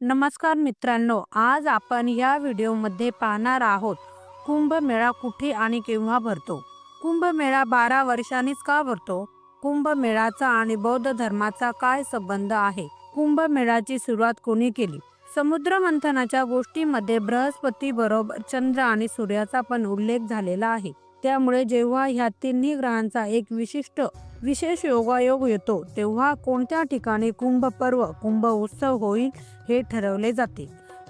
नमस्कार मित्रांनो आज आपण या व्हिडिओमध्ये पाहणार आहोत कुंभमेळा कुठे आणि केव्हा भरतो? कुंभमेळा बारा वर्षांनीच का भरतो? कुंभमेळाचा आणि बौद्ध धर्माचा काय संबंध आहे? कुंभमेळाची सुरुवात कोणी केली? समुद्र मंथनाच्या गोष्टीमध्ये बृहस्पती बरोबर चंद्र आणि सूर्याचा पण उल्लेख झालेला आहे. त्यामुळे जेव्हा ह्या तिन्ही ग्रहांचा एक विशिष्ट विशेष योगायोग येतो तेव्हा कोणत्या ठिकाणी कुंभ पर्व कुंभ उत्सव होईल हे ठरवले जाते.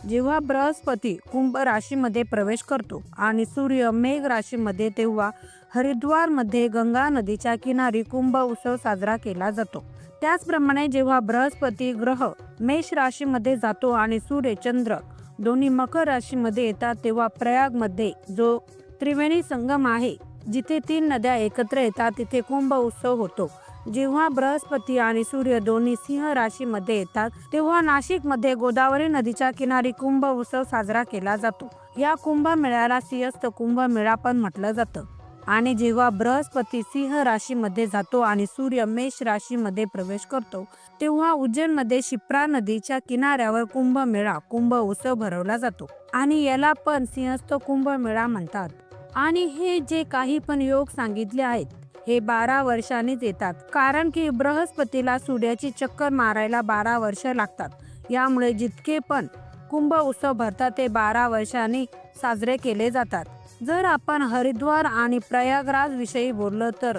जेव्हा बृहस्पती कुंभ राशीमध्ये प्रवेश करतो आणि सूर्य मेघ राशीमध्ये तेव्हा हरिद्वारमध्ये गंगा नदीच्या किनारी कुंभ उत्सव साजरा केला जातो. त्याचप्रमाणे जेव्हा बृहस्पती ग्रह मेष राशीमध्ये जातो आणि सूर्य चंद्र दोन्ही मकर राशीमध्ये येतात तेव्हा प्रयागमध्ये जो त्रिवेणी संगम आहे. जिथे तीन नद्या एकत्र येतात तिथे कुंभ उत्सव होतो. जेव्हा बृहस्पती आणि सूर्य दोन्ही सिंह राशीमध्ये येतात तेव्हा नाशिकमध्ये गोदावरी नदीच्या किनारी कुंभ उत्सव साजरा केला जातो. या कुंभमेळ्याला सिंहस्थ कुंभमेळा पण म्हटलं जातं. आणि जेव्हा बृहस्पती सिंह राशीमध्ये जातो आणि सूर्य मेष राशीमध्ये प्रवेश करतो तेव्हा उज्जैनमध्ये शिप्रा नदीच्या किनाऱ्यावर कुंभमेळा कुंभ उत्सव भरवला जातो. आणि याला पण सिंहस्थ कुंभमेळा म्हणतात. आणि हे जे काही पण योग सांगितले आहेत हे बारा वर्षांनीच येतात. कारण की बृहस्पतीला सूर्याची चक्कर मारायला बारा वर्ष लागतात. यामुळे जितके पण कुंभ उत्सव भरतात ते बारा वर्षांनी साजरे केले जातात. जर आपण हरिद्वार आणि प्रयागराज विषयी बोललो तर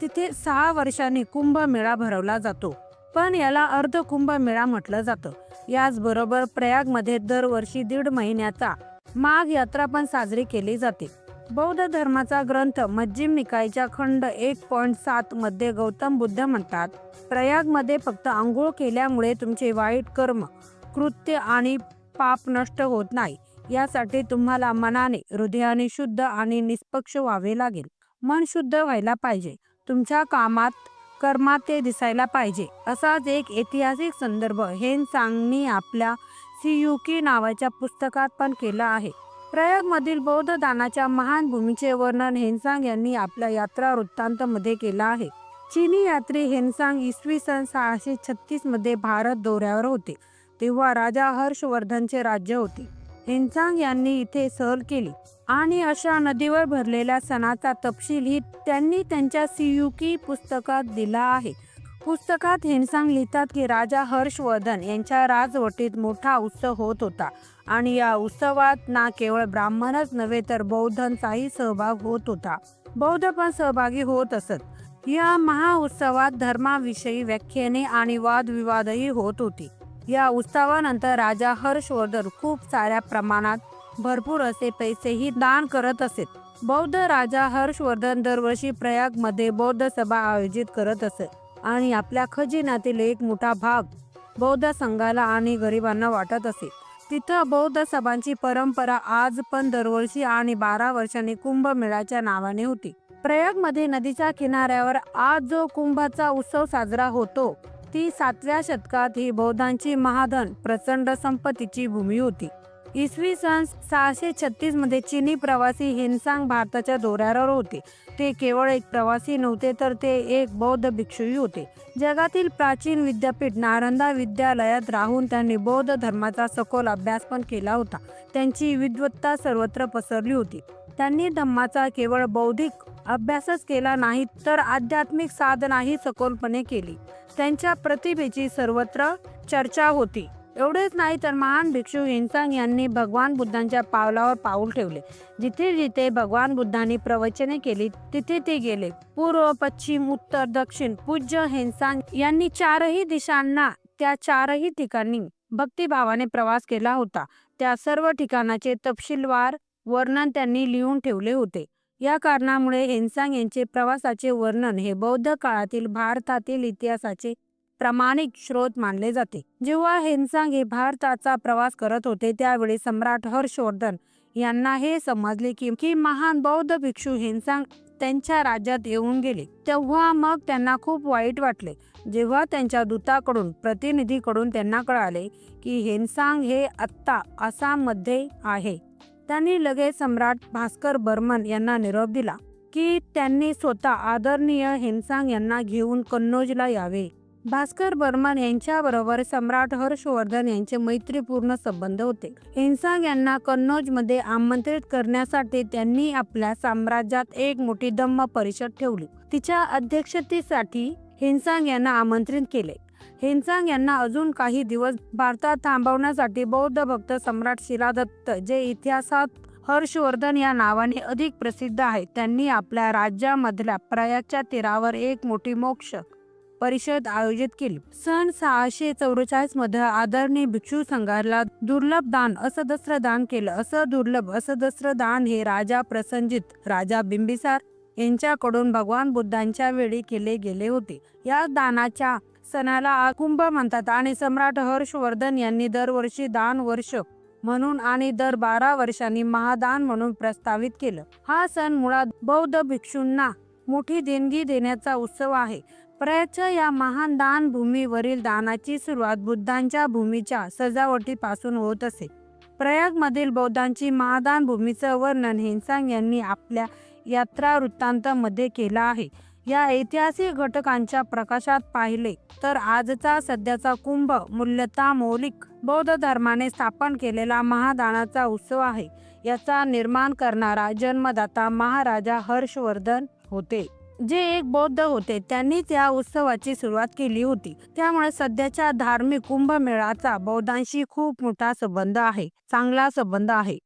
तिथे सहा वर्षांनी कुंभमेळा भरवला जातो. पण याला अर्ध कुंभमेळा म्हटलं जातं. याचबरोबर प्रयागमध्ये दरवर्षी दीड महिन्याचा माघ यात्रा पण साजरी केली जाते. बौद्ध धर्माचा ग्रंथ मज्जिम निकायच्या खंड एक पॉईंट सात मध्ये गौतम बुद्ध म्हणतात प्रयागमध्ये फक्त आंघोळ केल्यामुळे तुमचे वाईट कर्म कृत्य आणि पाप नष्ट होत नाही. यासाठी तुम्हाला मनाने हृदयाने शुद्ध आणि निष्पक्ष व्हावे लागेल. मन शुद्ध व्हायला पाहिजे. तुमच्या कामात कर्मात ते दिसायला पाहिजे. असाच एक ऐतिहासिक संदर्भ हेन सांगनी आपल्या सियुकी नावाच्या पुस्तकात पण केला आहे. प्रयागमधील बौद्ध दानाच्या महान भूमीचे वर्णन हेनसांग यांनी आपल्या यात्रा वृत्तांतमध्ये केलं आहे. चीनी यात्री हेनसांग इसवी सन सहाशे छत्तीसमध्ये भारत दौऱ्यावर होते तेव्हा राजा हर्षवर्धनचे राज्य होते. हेनसांग यांनी इथे सहल केली आणि अशा नदीवर भरलेल्या सणाचा तपशील ही त्यांनी त्यांच्या सियुकी पुस्तकात दिला आहे. पुस्तकात हेनसांग लिहितात की राजा हर्षवर्धन यांच्या राजवटीत मोठा उत्सव होत होता. आणि या उत्सवात ना केवळ ब्राह्मणच नव्हे तर बौद्धांचाही सहभाग होत होता. बौद्ध पण सहभागी होत असत. या महाउत्सवात धर्माविषयी व्याख्याने आणि वादविवादही होत होती. या उत्सवानंतर राजा हर्षवर्धन खूप साऱ्या प्रमाणात भरपूर असे पैसेही दान करत असेत बौद्ध राजा हर्षवर्धन दरवर्षी प्रयागमध्ये बौद्ध सभा आयोजित करत असत आणि आपल्या खजिन्यातील एक मोठा भाग बौद्ध संघाला आणि गरिबांना वाटत असे. तिथं बौद्ध सभांची परंपरा आज पण दरवर्षी आणि बारा वर्षांनी कुंभमेळ्याच्या नावाने होती. प्रयागमध्ये नदीच्या किनाऱ्यावर आज जो कुंभाचा उत्सव साजरा होतो ती सातव्या शतकात ही बौद्धांची महाधन प्रचंड संपत्तीची भूमी होती. इसवी सन सहाशे छत्तीसमध्ये प्रवासी हिनसांग भारताच्या दौऱ्यावर होते. ते केवळ एक प्रवासी नव्हते तर ते एक बौद्ध भिक्षुही होते. जगातील प्राचीन विद्यापीठ नारंदा विद्यालयात राहून त्यांनी बौद्ध धर्माचा सखोल अभ्यास पण केला होता. त्यांची विद्वत्ता सर्वत्र पसरली होती. त्यांनी धम्माचा केवळ बौद्धिक अभ्यासच केला नाही तर आध्यात्मिक साधनाही सखोलपणे केली. त्यांच्या प्रतिभेची सर्वत्र चर्चा होती. एवढेच नाही तर महान भिक्षू हिंसांग यांनी भगवान बुद्धांच्या पावलावर पाऊल ठेवले. जिथे जिथे भगवान बुद्धांनी प्रवचने केली तिथे ते गेले. पूर्व पश्चिम उत्तर दक्षिण पूज्य हिंसांग यांनी चारही दिशांना त्या चारही ठिकाणी भक्तिभावाने प्रवास केला होता. त्या सर्व ठिकाणाचे तपशीलवार वर्णन त्यांनी लिहून ठेवले होते. या कारणामुळे हेनसांग यांचे प्रवासाचे वर्णन हे बौद्ध काळातील भारतातील इतिहासाचे प्रामाणिक स्रोत मानले जाते. जेव्हा हेनसांग हे भारताचा प्रवास करत होते त्यावेळी सम्राट हर्षवर्धन यांना हे समजले की की महान बौद्ध भिक्षू हेनसांग त्यांच्या राज्यात येऊन गेले. तेव्हा मग त्यांना खूप वाईट वाटले. जेव्हा त्यांच्या दूताकडून प्रतिनिधीकडून त्यांना कळाले की हेनसांग हे आत्ता आसाममध्ये आहे. त्यांनी लगेच सम्राट भास्कर बर्मन यांना निरोप दिला की त्यांनी स्वतः आदरणीय हेनसांग यांना घेऊन कन्नौजला यावे. भास्कर बर्मन यांच्याबरोबर सम्राट हर्षवर्धन यांचे मैत्रीपूर्ण संबंध होते. हिंसांग यांना कन्नौजमध्ये आमंत्रित करण्यासाठी त्यांनी आपल्या साम्राज्यात एक मोठी धम्म परिषद ठेवली. तिच्या अध्यक्षतेसाठी हिंसांग यांना आमंत्रित केले. हिंसांग यांना अजून काही दिवस भारतात थांबवण्यासाठी बौद्ध भक्त सम्राट शिलादत्त जे इतिहासात हर्षवर्धन या नावाने अधिक प्रसिद्ध आहे त्यांनी आपल्या राज्यामधल्या प्रयागच्या तीरावर एक मोठी मोक्ष परिषद आयोजित केली. सन सहाशे चौवेचाळीसमध्ये आदरणीय भिक्षू संघाला दुर्लभ दान असदस्त्र दान केलं. असं दुर्लभ असदस्त्र दान हे राजा प्रसंजित राजा बिंबिसार यांच्याकडून भगवान बुद्धांच्या वेळी केले गेले होते. या दानाच्या सणाला कुंभ म्हणतात आणि सम्राट हर्षवर्धन यांनी दरवर्षी दान वर्ष म्हणून आणि दर बारा वर्षांनी महादान म्हणून प्रस्तावित केलं. हा सण मुळात बौद्ध भिक्षूंना मोठी देणगी देण्याचा उत्सव आहे. प्रयागच्या या महान दान भूमीवरील दानाची सुरुवात बुद्धांच्या भूमीच्या सजावटीपासून होत असे. प्रयागमधील बौद्धांची महादान भूमीचं वर्णन हिंसांग यांनी आपल्या यात्रा वृत्तांतामध्ये केलं आहे. या ऐतिहासिक घटकांच्या प्रकाशात पाहिले तर आजचा सध्याचा कुंभ मूल्यता मौलिक बौद्ध धर्माने स्थापन केलेला महादानाचा उत्सव आहे. याचा निर्माण करणारा जन्मदाता महाराजा हर्षवर्धन होते. जे एक बौद्ध होते त्यांनी त्या उत्सवाची सुरुवात केली होती. त्यामुळे सध्याच्या धार्मिक कुंभमेळाचा बौद्धांशी खूप मोठा संबंध आहे चांगला संबंध आहे.